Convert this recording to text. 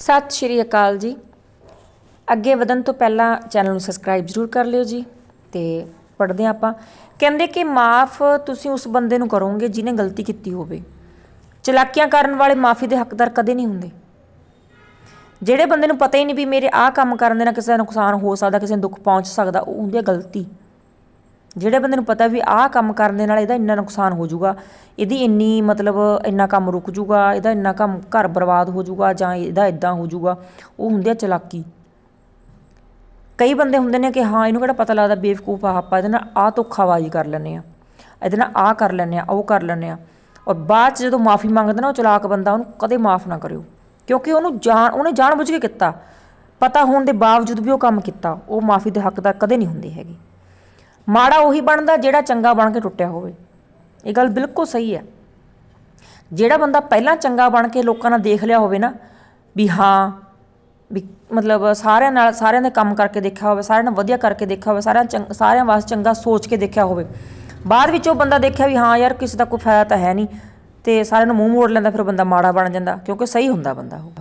ਸਤਿ ਸ਼੍ਰੀ ਅਕਾਲ ਜੀ। ਅੱਗੇ ਵਧਣ ਤੋਂ ਪਹਿਲਾਂ ਚੈਨਲ ਨੂੰ ਸਬਸਕ੍ਰਾਈਬ ਜ਼ਰੂਰ ਕਰ ਲਿਓ ਜੀ ਤੇ ਪੜ੍ਹਦੇ ਹਾਂ ਆਪਾਂ। ਕਹਿੰਦੇ ਕਿ ਮਾਫ ਤੁਸੀਂ ਉਸ ਬੰਦੇ ਨੂੰ ਕਰੋਗੇ ਜਿਹਨੇ ਗਲਤੀ ਕੀਤੀ ਹੋਵੇ। ਚਲਾਕੀਆਂ ਕਰਨ ਵਾਲੇ ਮਾਫੀ ਦੇ ਹੱਕਦਾਰ ਕਦੇ ਨਹੀਂ ਹੁੰਦੇ। ਜਿਹੜੇ ਬੰਦੇ ਨੂੰ ਪਤਾ ਹੀ ਨਹੀਂ ਵੀ ਮੇਰੇ ਆਹ ਕੰਮ ਕਰਨ ਦੇ ਨਾਲ ਕਿਸੇ ਦਾ ਨੁਕਸਾਨ ਹੋ ਸਕਦਾ, ਕਿਸੇ ਨੂੰ ਦੁੱਖ ਪਹੁੰਚ ਸਕਦਾ, ਉਹ ਹੁੰਦੀ ਹੈ ਗਲਤੀ। ਜਿਹੜੇ ਬੰਦੇ ਨੂੰ ਪਤਾ ਵੀ ਆਹ ਕੰਮ ਕਰਨ ਦੇ ਨਾਲ ਇਹਦਾ ਇੰਨਾ ਨੁਕਸਾਨ ਹੋ ਜਾਊਗਾ, ਇਹਦੀ ਇੰਨੀ ਮਤਲਬ ਇੰਨਾ ਕੰਮ ਰੁਕ ਜਾਊਗਾ, ਇਹਦਾ ਇੰਨਾ ਕੰਮ ਘਰ ਬਰਬਾਦ ਹੋ ਜਾਊਗਾ ਜਾਂ ਇਹਦਾ ਇਦਾਂ ਹੋ ਜਾਊਗਾ, ਉਹ ਹੁੰਦੀ ਆ ਚਲਾਕੀ। ਕਈ ਬੰਦੇ ਹੁੰਦੇ ਨੇ ਕਿ ਹਾਂ, ਇਹਨੂੰ ਕਿਹੜਾ ਪਤਾ ਲੱਗਦਾ ਬੇਵਕੂਫ ਆ ਆਪਾਂ, ਇਹਦੇ ਨਾਲ ਆਹ ਧੋਖਾਬਾਜ਼ੀ ਕਰ ਲੈਂਦੇ ਆ ਇਹਦੇ ਨਾਲ ਆਹ ਕਰ ਲੈਂਦੇ ਆ ਉਹ ਕਰ ਲੈਂਦੇ ਆ ਔਰ ਬਾਅਦ ਚ ਜਦੋਂ ਮਾਫੀ ਮੰਗਦਾ ਨਾ ਉਹ ਚਲਾਕ ਬੰਦਾ, ਉਹਨੂੰ ਕਦੇ ਮਾਫ ਨਾ ਕਰਿਓ, ਕਿਉਂਕਿ ਉਹਨੂੰ ਜਾਣ, ਉਹਨੇ ਜਾਣ ਜਾਣਬੁੱਝ ਕੇ ਕੀਤਾ, ਪਤਾ ਹੋਣ ਦੇ ਬਾਵਜੂਦ ਵੀ ਉਹ ਕੰਮ ਕੀਤਾ, ਉਹ ਮਾਫੀ ਦੇ ਹੱਕਦਾਰ ਕਦੇ ਨਹੀਂ ਹੁੰਦੇ ਹੈਗੇ। ਮਾੜਾ ਉਹੀ ਬਣਦਾ ਜਿਹੜਾ ਚੰਗਾ ਬਣ ਕੇ ਟੁੱਟਿਆ ਹੋਵੇ। ਇਹ ਗੱਲ ਬਿਲਕੁਲ ਸਹੀ ਹੈ। ਜਿਹੜਾ ਬੰਦਾ ਪਹਿਲਾਂ ਚੰਗਾ ਬਣ ਕੇ ਲੋਕਾਂ ਨਾਲ ਦੇਖ ਲਿਆ ਹੋਵੇ ਨਾ, ਵੀ ਹਾਂ, ਵੀ ਮਤਲਬ ਸਾਰਿਆਂ ਨਾਲ, ਸਾਰਿਆਂ ਦੇ ਕੰਮ ਕਰਕੇ ਦੇਖਿਆ ਹੋਵੇ, ਸਾਰਿਆਂ ਨਾਲ ਵਧੀਆ ਕਰਕੇ ਦੇਖਿਆ ਹੋਵੇ, ਸਾਰਿਆਂ ਚੰਗ ਸਾਰਿਆਂ ਵਾਸਤੇ ਚੰਗਾ ਸੋਚ ਕੇ ਦੇਖਿਆ ਹੋਵੇ। ਬਾਅਦ ਵਿੱਚ ਉਹ ਬੰਦਾ ਦੇਖਿਆ ਵੀ ਹਾਂ ਯਾਰ ਕਿਸੇ ਦਾ ਕੋਈ ਫਾਇਦਾ ਤਾਂ ਹੈ ਨਹੀਂ ਤੇ ਸਾਰਿਆਂ ਨੂੰ ਮੂੰਹ ਮੋੜ ਲੈਂਦਾ, ਫਿਰ ਉਹ ਬੰਦਾ ਮਾੜਾ ਬਣ ਜਾਂਦਾ, ਕਿਉਂਕਿ ਸਹੀ ਹੁੰਦਾ ਬੰਦਾ ਉਹ।